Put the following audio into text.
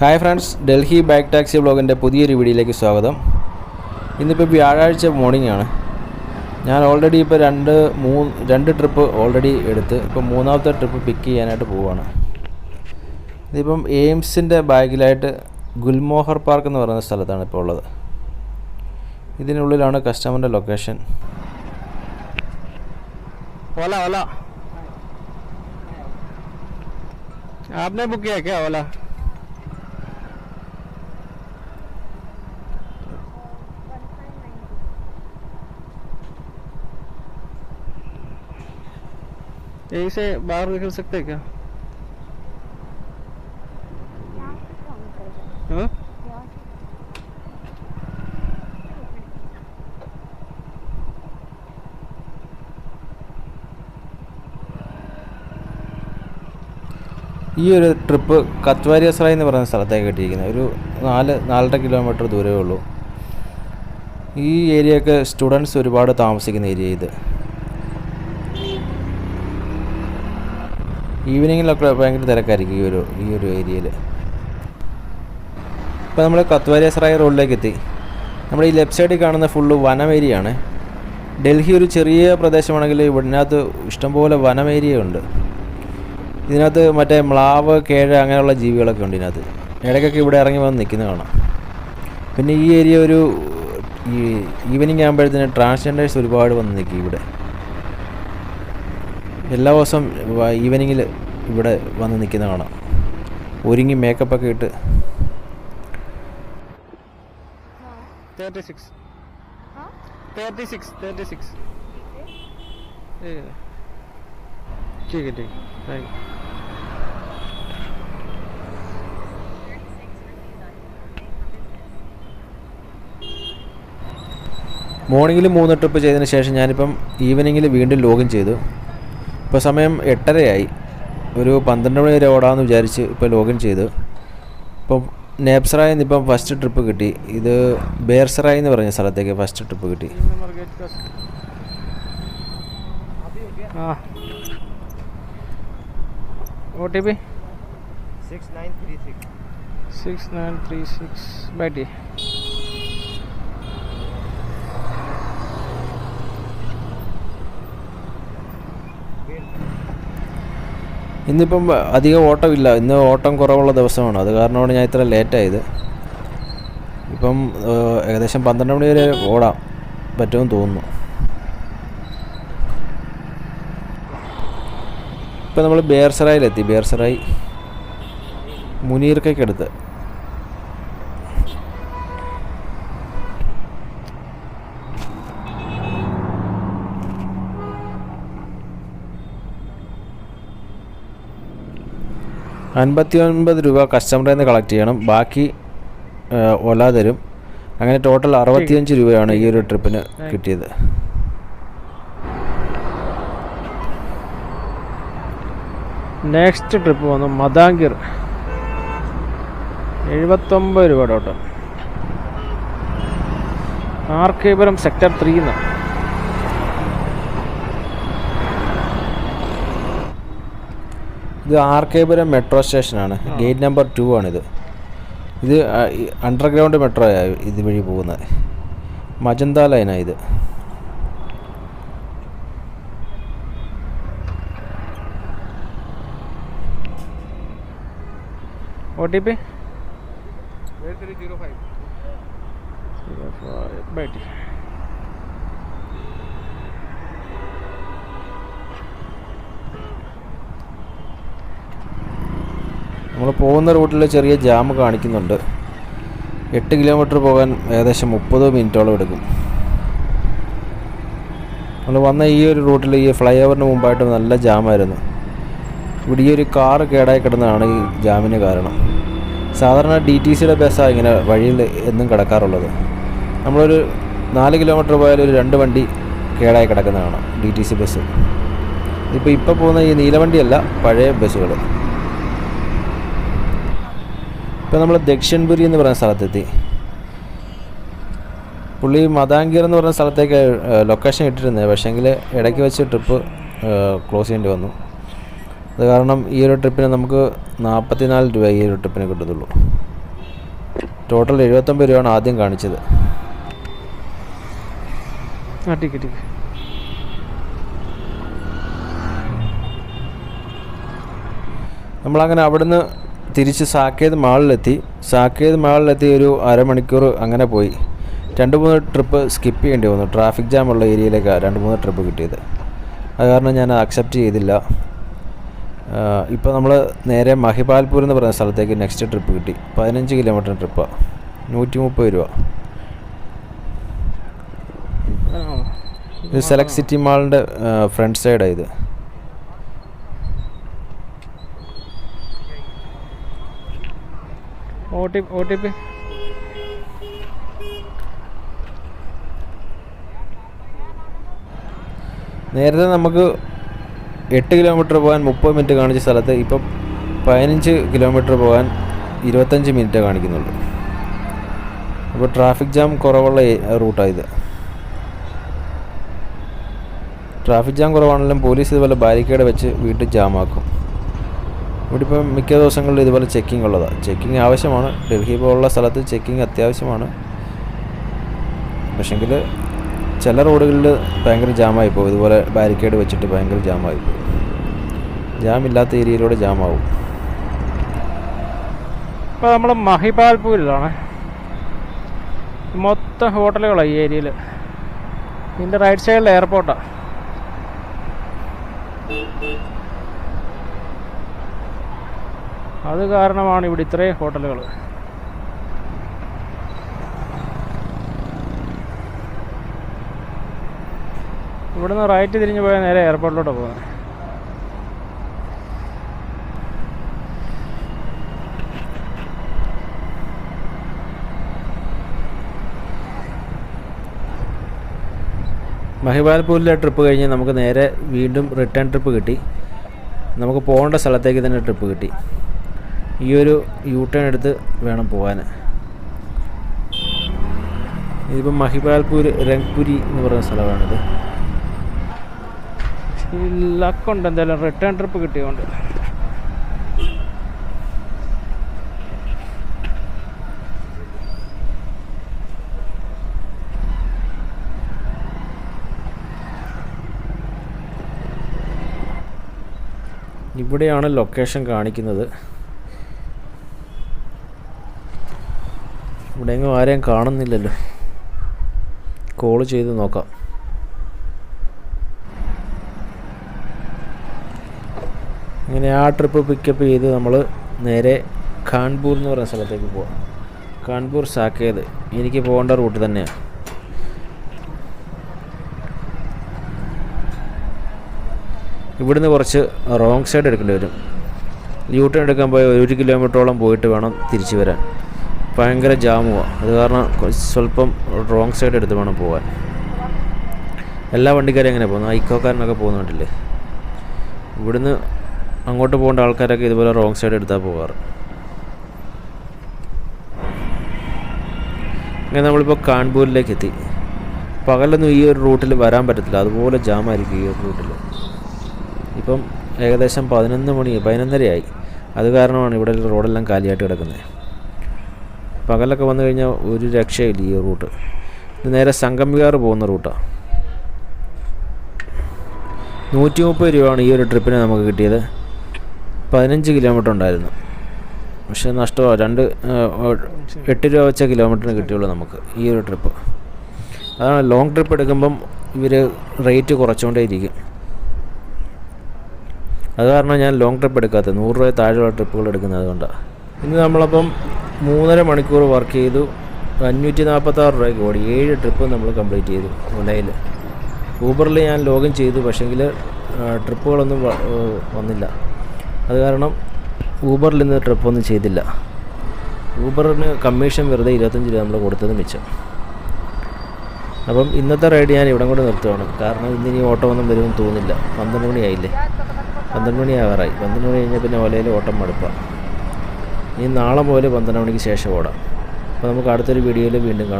Hi friends Delhi bike taxi ബ്ലോഗിന്റെ പുതിയൊരു വീഡിയോയിലേക്ക് സ്വാഗതം. ഇന്നിപ്പോൾ വ്യാഴാഴ്ച മോർണിംഗ് ആണ്. ഞാൻ ഓൾറെഡി ഇപ്പോൾ രണ്ട് മൂന്ന് രണ്ട് ട്രിപ്പ് ഓൾറെഡി എടുത്ത് ഇപ്പോൾ മൂന്നാമത്തെ ട്രിപ്പ് പിക്ക് ചെയ്യാനായിട്ട് പോവുകയാണ് ഇതിപ്പം എയിംസിന്റെ ബാഗിലായിട്ട് ഗുൽമോഹർ പാർക്ക് എന്ന് പറയുന്ന സ്ഥലത്താണ് ഇപ്പോൾ ഉള്ളത്. ഇതിനുള്ളിലാണ് കസ്റ്റമറിന്റെ ലൊക്കേഷൻ ഓല ഓല. ആപ്നെ ബുക്ക് ചെയ്യാ ഓല? यही से बाहर निकल सकते हैं क्या हाँ? ഈ ഒരു ട്രിപ്പ് കത്വാരിയസറായി എന്ന് പറയുന്ന സ്ഥലത്തേക്ക് കിട്ടിയിരിക്കുന്നത് ഒരു നാല് നാലര കിലോമീറ്റർ ദൂരമേ ഉള്ളൂ ഈ ഏരിയയൊക്കെ സ്റ്റുഡൻസ് ഒരുപാട് താമസിക്കുന്ന ഏരിയ ഇത് ഈവനിങ്ങിലൊക്കെ ഭയങ്കര തിരക്കായിരിക്കും ഈ ഒരു ഈ ഒരു ഏരിയയിൽ ഇപ്പോൾ നമ്മൾ കത്വാരിയസറായ റോഡിലേക്ക് എത്തി നമ്മൾ ഈ ലെഫ്റ്റ് സൈഡിൽ കാണുന്ന ഫുള്ള് വനം ഏരിയയാണ്. ഡൽഹി ഒരു ചെറിയ പ്രദേശമാണെങ്കിൽ ഇതിനകത്ത് ഇഷ്ടംപോലെ വനം ഏരിയ ഉണ്ട് ഇതിനകത്ത് മറ്റേ മ്ലാവ് കേഴ അങ്ങനെയുള്ള ജീവികളൊക്കെ ഉണ്ട് ഇതിനകത്ത്. ഇടയ്ക്കൊക്കെ ഇവിടെ ഇറങ്ങി വന്ന് നിൽക്കുന്നത് കാണാം. പിന്നെ ഈ ഏരിയ ഒരു ഈ ഈവനിങ് ആകുമ്പോഴത്തേന് ട്രാൻസ്ജെൻഡേഴ്സ് ഒരുപാട് വന്ന് നിൽക്കും ഇവിടെ. എല്ലാ ദിവസവും ഈവനിങ്ങിൽ ഇവിടെ വന്ന് നിൽക്കുന്ന കാണാം ഒരുങ്ങി മേക്കപ്പൊക്കെ ഇട്ട് thirty six thirty six thirty six ठीक है ठीक है थैंक यू മോർണിംഗിൽ മൂന്ന് ട്രിപ്പ് ചെയ്തതിന് ശേഷം ഞാനിപ്പം ഈവനിങ്ങിൽ വീണ്ടും ലോഗിൻ ചെയ്തു ഇപ്പോൾ സമയം എട്ടരയായി. ഒരു പന്ത്രണ്ട് മണി വരെ ഓടാമെന്ന് വിചാരിച്ച് ഇപ്പോൾ ലോഗിൻ ചെയ്ത്. ഇപ്പം നേപ്സറായിൽ നിന്ന് ഇപ്പം ഫസ്റ്റ് ട്രിപ്പ് കിട്ടി. ഇത് ബേർസറായി എന്ന് പറഞ്ഞ സ്ഥലത്തേക്ക് ഫസ്റ്റ് ട്രിപ്പ് കിട്ടി. O T P six nine three six six nine three six ബാറ്റി ഇന്നിപ്പം അധികം ഓട്ടമില്ല. ഇന്ന് ഓട്ടം കുറവുള്ള ദിവസമാണ്. അത് കാരണമാണ് ഞാൻ ഇത്ര ലേറ്റായത്. ഇപ്പം ഏകദേശം പന്ത്രണ്ട് മണി വരെ ഓടാം പറ്റുമെന്ന് തോന്നുന്നു. ഇപ്പം നമ്മൾ ബേർസറായിലെത്തി. ബേർസറായി മുനീർക്കയ്ക്കടുത്ത്. അൻപത്തി ഒൻപത് രൂപ കസ്റ്റമറിൽ നിന്ന് കളക്ട് ചെയ്യണം. ബാക്കി ഒല തരും. അങ്ങനെ ടോട്ടൽ അറുപത്തിയഞ്ച് രൂപയാണ് ഈ ഒരു ട്രിപ്പിന് കിട്ടിയത്. നെക്സ്റ്റ് ട്രിപ്പ് വന്നു മദാങ്കിർ എഴുപത്തൊമ്പത് രൂപ ടോട്ടൽ ആർക്കേപുരം സെക്ടർ ത്രീന്ന് ഇത് ആർക്കേപുരം മെട്രോ സ്റ്റേഷനാണ്. ഗേറ്റ് നമ്പർ ടു ആണിത്. ഇത് അണ്ടർഗ്രൗണ്ട് മെട്രോ ഇത് വഴി പോകുന്നത്. മജന്ത ലൈനാണ് ഇത്. O T P? Zero five zero five by T പോകുന്ന റൂട്ടിൽ ചെറിയ ജാം കാണിക്കുന്നുണ്ട്. എട്ട് കിലോമീറ്റർ പോകാൻ ഏകദേശം മുപ്പത് മിനിറ്റോളം എടുക്കും. നമ്മൾ വന്ന ഈ ഒരു റൂട്ടിൽ ഈ ഫ്ലൈ ഓവറിന് മുമ്പായിട്ട് നല്ല ജാമായിരുന്നു. ഇവിടെ ഈ ഒരു കാറ് കേടായി കിടന്നതാണ് ഈ ജാമിന് കാരണം. സാധാരണ ഡി ടി സിയുടെ ബസ്സാണ് ഇങ്ങനെ വഴിയിൽ എന്നും കിടക്കാറുള്ളത്. നമ്മളൊരു നാല് കിലോമീറ്റർ പോയാൽ ഒരു രണ്ട് വണ്ടി കേടായി കിടക്കുന്നതാണ് ഡി ടി സി ബസ്. ഇപ്പോൾ ഇപ്പോൾ പോകുന്ന ഈ നീലവണ്ടിയല്ല പഴയ ബസ്സുകൾ ഇപ്പോൾ നമ്മൾ ദക്ഷിൺപുരി എന്ന് പറയുന്ന സ്ഥലത്തെത്തി. പുള്ളി മതാങ്കിർ എന്ന് പറയുന്ന സ്ഥലത്തേക്ക് ലൊക്കേഷൻ ഇട്ടിരുന്നത് പക്ഷേങ്കിൽ ഇടയ്ക്ക് വെച്ച് ട്രിപ്പ് ക്ലോസ് ചെയ്യേണ്ടി വന്നു. അത് കാരണം ഈ ഒരു ട്രിപ്പിന് നമുക്ക് നാൽപ്പത്തിനാല് രൂപ ഈ ഒരു ട്രിപ്പിന് കിട്ടത്തുള്ളൂ. ടോട്ടൽ എഴുപത്തൊമ്പത് രൂപയാണ് ആദ്യം കാണിച്ചത്. നമ്മളങ്ങനെ അവിടുന്ന് തിരിച്ച് സാക്കേത് മാളിലെത്തി. സാക്കേത് മാളിലെത്തി ഒരു അരമണിക്കൂർ അങ്ങനെ പോയി. രണ്ട് മൂന്ന് ട്രിപ്പ് സ്കിപ്പ് ചെയ്യേണ്ടി വന്നു. ട്രാഫിക് ജാം ഉള്ള ഏരിയയിലേക്കാണ് രണ്ട് മൂന്ന് ട്രിപ്പ് കിട്ടിയത്. അത് കാരണം ഞാൻ അക്സെപ്റ്റ് ചെയ്തില്ല. ഇപ്പോൾ നമ്മൾ നേരെ മഹിപാൽപൂർ എന്ന് പറയുന്ന സ്ഥലത്തേക്ക് നെക്സ്റ്റ് ട്രിപ്പ് കിട്ടി. പതിനഞ്ച് കിലോമീറ്റർ ട്രിപ്പാണ് നൂറ്റി മുപ്പത് രൂപ. ഇത് സെലക്ട് സിറ്റി മാളിന്റെ ഫ്രണ്ട് സൈഡാണ് ഇത്. T T P. നേരത്തെ നമുക്ക് എട്ട് കിലോമീറ്റർ പോകാൻ മുപ്പത് മിനിറ്റ് കാണിച്ച സ്ഥലത്ത് ഇപ്പം പതിനഞ്ച് കിലോമീറ്റർ പോകാൻ ഇരുപത്തഞ്ച് മിനിറ്റ് കാണിക്കുന്നുള്ളൂ. അപ്പോൾ ട്രാഫിക് ജാം കുറവുള്ള റൂട്ടാണ് ഇത്. ട്രാഫിക് ജാം കുറവാണെങ്കിലും പോലീസ് ഇതുപോലെ ബാരിക്കേഡ് വെച്ച് വീട്ടിൽ ജാമാക്കും ഇവിടെ ഇപ്പം മിക്ക ദിവസങ്ങളിലും ഇതുപോലെ ചെക്കിംഗ് ഉള്ളതാണ് ചെക്കിംഗ് ആവശ്യമാണ്. ഡൽഹി പോലുള്ള സ്ഥലത്ത് ചെക്കിംഗ് അത്യാവശ്യമാണ്. പക്ഷെങ്കിൽ ചില റോഡുകളിൽ ഭയങ്കര ജാമായി പോകും. ഇതുപോലെ ബാരിക്കേഡ് വെച്ചിട്ട് ഭയങ്കര ജാമായി പോകും. ജാമില്ലാത്ത ഏരിയയിലൂടെ ജാമാവും ഇപ്പോൾ നമ്മൾ മഹിപാൽപൂരിലാണ്. മൊത്തം ഹോട്ടലുകളാണ് ഈ ഏരിയയിൽ ഇതിന്റെ റൈറ്റ് സൈഡിൽ എയർപോർട്ടാണ് അത് കാരണമാണ് ഇവിടെ ഇത്രയും ഹോട്ടലുകൾ. ഇവിടുന്ന് റൈറ്റ് തിരിഞ്ഞു പോയാൽ നേരെ എയർപോർട്ടിലോട്ട് പോകുന്നത്. മഹിബാൽപൂരിലെ ട്രിപ്പ് കഴിഞ്ഞ് നമുക്ക് നേരെ വീണ്ടും റിട്ടേൺ ട്രിപ്പ് കിട്ടി. നമുക്ക് പോകേണ്ട സ്ഥലത്തേക്ക് തന്നെ ട്രിപ്പ് കിട്ടി. ഈ ഒരു യൂ ടേൺ എടുത്ത് വേണം പോകാൻ ഇതിപ്പം മഹിബാൽപൂര് രംഗ്പുരി എന്ന് പറയുന്ന സ്ഥലമാണിത്. ലക്കുണ്ട് എന്തായാലും റിട്ടേൺ ട്രിപ്പ് കിട്ടിയതുകൊണ്ട്. ഇവിടെയാണ് ലൊക്കേഷൻ കാണിക്കുന്നത്. ഇവിടെ എങ്ങും ആരെയും കാണുന്നില്ലല്ലോ. കോൾ ചെയ്ത് നോക്കാം. ഇങ്ങനെ ആ ട്രിപ്പ് പിക്കപ്പ് ചെയ്ത് നമ്മൾ നേരെ കാൺപൂർ എന്ന് പറയുന്ന സ്ഥലത്തേക്ക് പോവാം. കാൺപൂർ സാക്കേത്. എനിക്ക് പോകേണ്ട റൂട്ട് തന്നെയാണ് ഇവിടുന്ന് കുറച്ച് റോങ് സൈഡ് എടുക്കേണ്ടി വരും. യൂ ടേൺ എടുക്കാൻ പോയി ഒരു കിലോമീറ്ററോളം പോയിട്ട് വേണം തിരിച്ചു വരാൻ. ഭയങ്കര ജാമുവാണ് അത് കാരണം സ്വല്പം റോങ് സൈഡ് എടുത്ത് വേണം പോകാൻ എല്ലാ വണ്ടിക്കാരും എങ്ങനെ പോകുന്നു? ഐക്കോക്കാരനൊക്കെ പോകുന്നുണ്ടല്ലേ ഇവിടുന്ന് അങ്ങോട്ട് പോകേണ്ട ആൾക്കാരൊക്കെ ഇതുപോലെ റോങ് സൈഡ് എടുത്താൽ പോകാറ് അങ്ങനെ നമ്മളിപ്പോൾ കാൺപൂരിലേക്ക് എത്തി പകലൊന്നും ഈ ഒരു റൂട്ടിൽ വരാൻ പറ്റത്തില്ല. അതുപോലെ ജാമായിരിക്കും ഈ ഒരു റൂട്ടിൽ ഇപ്പം ഏകദേശം പതിനൊന്ന് മണി പതിനൊന്നരയായി. അത് കാരണമാണ് ഇവിടെ റോഡെല്ലാം കാലിയായിട്ട് കിടക്കുന്നത് പകലൊക്കെ വന്നു കഴിഞ്ഞാൽ ഒരു രക്ഷയില്ല ഈ റൂട്ട്. ഇത് നേരെ സംഗമികാർ പോകുന്ന റൂട്ടാണ് നൂറ്റി മുപ്പത് രൂപയാണ് ഈ ഒരു ട്രിപ്പിന് നമുക്ക് കിട്ടിയത്. പതിനഞ്ച് കിലോമീറ്റർ ഉണ്ടായിരുന്നു. പക്ഷേ നഷ്ടമാണ് രണ്ട് എട്ട് രൂപ വെച്ച കിലോമീറ്ററിന് കിട്ടിയുള്ളൂ നമുക്ക് ഈ ഒരു ട്രിപ്പ്. അതാണ് ലോങ് ട്രിപ്പ് എടുക്കുമ്പം ഇവർ റേറ്റ് കുറച്ചുകൊണ്ടേയിരിക്കും. അത് കാരണം ഞാൻ ലോങ് ട്രിപ്പ് എടുക്കാത്തത്. നൂറ് രൂപ താഴെയുള്ള ട്രിപ്പുകൾ എടുക്കുന്നത് അതുകൊണ്ടാണ് ഇന്ന് നമ്മളപ്പം മൂന്നര മണിക്കൂർ വർക്ക് ചെയ്തു. അഞ്ഞൂറ്റി നാൽപ്പത്താറ് രൂപയ്ക്ക് ഓടി. ഏഴ് ട്രിപ്പ് നമ്മൾ കംപ്ലീറ്റ് ചെയ്തു ഓൺലൈനിൽ ഊബറിൽ ഞാൻ ലോഗിൻ ചെയ്തു. പക്ഷേങ്കിൽ ട്രിപ്പുകളൊന്നും വന്നില്ല. അത് കാരണം ഊബറിൽ നിന്ന് ട്രിപ്പൊന്നും ചെയ്തില്ല. ഊബറിന് കമ്മീഷൻ വെറുതെ ഇരുപത്തഞ്ച് രൂപ നമ്മൾ കൊടുത്തത് മിച്ചം. അപ്പം ഇന്നത്തെ റൈഡ് ഞാൻ ഇവിടം കൊണ്ട് നിർത്തുവാണ്. കാരണം ഇന്ന് ഇനി ഓട്ടം ഒന്നും വരുമെന്ന് തോന്നുന്നില്ല. പന്ത്രണ്ട് മണിയായില്ലേ? പന്ത്രണ്ട് മണി ആകാറായി പന്ത്രണ്ട് മണി കഴിഞ്ഞാൽ പിന്നെ ഓലയിൽ ഓട്ടം മടുപ്പാണ് ഇനി നാളെ മുതൽ പന്ത്രണ്ട് മണിക്ക് ശേഷം ഓടാം. അപ്പോൾ നമുക്ക് അടുത്തൊരു വീഡിയോയിൽ വീണ്ടും കാണാം.